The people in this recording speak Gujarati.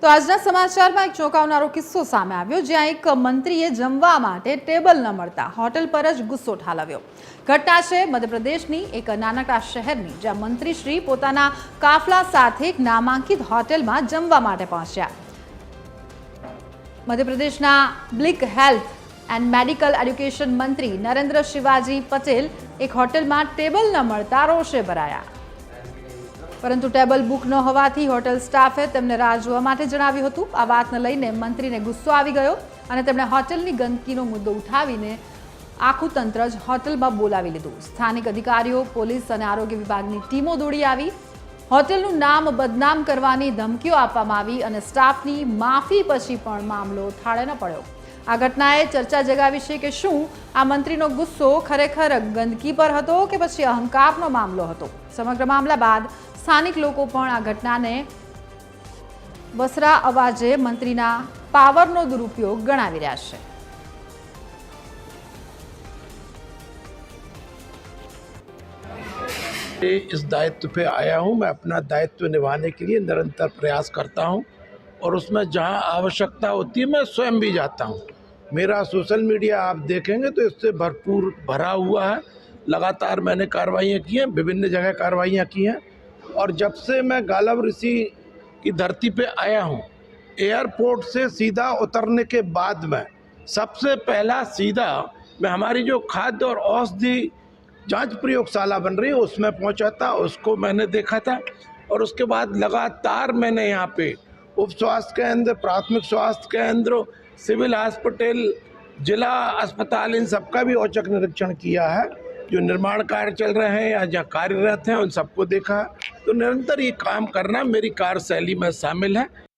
તો આજના સમાચારમાં એક ચોંકાવનારો કિસ્સો સામે આવ્યો જ્યાં એક મંત્રીએ જમવા માટે ટેબલ ન મળતા હોટલ પર જ ગુસ્સો ઠાલવ્યો ઘટના છે મધ્યપ્રદેશની એક નાનકડા શહેરની જ્યાં મંત્રીશ્રી પોતાના કાફલા સાથે એક નામાંકિત હોટેલમાં જમવા માટે પહોંચ્યા મધ્યપ્રદેશના public health and medical education મંત્રી નરેન્દ્ર શિવાજી પટેલ એક હોટેલમાં ટેબલ ન મળતા રોષે ભરાયા પરંતુ ટેબલ બુક ન હોવાથી હોટેલ સ્ટાફે તેમને રાહ જોવા માટે જણાવ્યું હતું આ વાતને લઈને મંત્રીને ગુસ્સો આવી ગયો અને તેમણે હોટેલની ગંદકીનો મુદ્દો ઉઠાવીને આખું તંત્ર જ હોટલમાં બોલાવી લીધું સ્થાનિક અધિકારીઓ પોલીસ અને આરોગ્ય વિભાગની ટીમો દોડી આવી હોટેલનું નામ બદનામ કરવાની ધમકીઓ આપવામાં આવી અને સ્ટાફની માફી પછી પણ મામલો થાળે ન પડ્યો આ ઘટનાએ ચર્ચા જગાવી છે કે શું આ મંત્રીનો ગુસ્સો ખરેખર ગંદકી પર હતો કે પછી અહંકારનો મામલો હતો સમગ્ર મામલા બાદ स्थानीय लोगों पर આ ઘટનાને બસરાવાજે મંત્રીના પાવરનો દુરુપયોગ ગણાવી રહ્યા છે. એ ઇસ દાયિત્વ પે આયા હું મે અપના દાયિત્વ નિવાને કે લિયે નરંતર પ્રયાસ કરતા હું ઓર ઉસમે જહા આવશ્યકતા હોતી મે સ્વયં ભી જાતા હું. મેરા સોશિયલ મીડિયા આપ દેખેંગે તો ઇસસે ભરપૂર ભરા હુઆ હૈ. લગાતાર મેને કાર્યવાહી કી હૈ, વિભિન્ન જગહ પર કાર્યવાહી કી હૈ. और जब से मैं गालब ऋषि की धरती पे आया हूँ एयरपोर्ट से सीधा उतरने के बाद में सबसे पहला सीधा मैं हमारी जो खाद्य और औषधि जांच प्रयोगशाला बन रही है उसमें पहुँचा था उसको मैंने देखा था और उसके बाद लगातार मैंने यहाँ पे उप स्वास्थ्य केंद्र प्राथमिक स्वास्थ्य केंद्र सिविल हॉस्पिटल जिला अस्पताल इन सबका भी औचक निरीक्षण किया है जो निर्माण कार्य चल रहे हैं या जहाँ कार्यरत हैं उन सबको देखा तो निरंतर ये काम करना मेरी कार्यशैली में शामिल है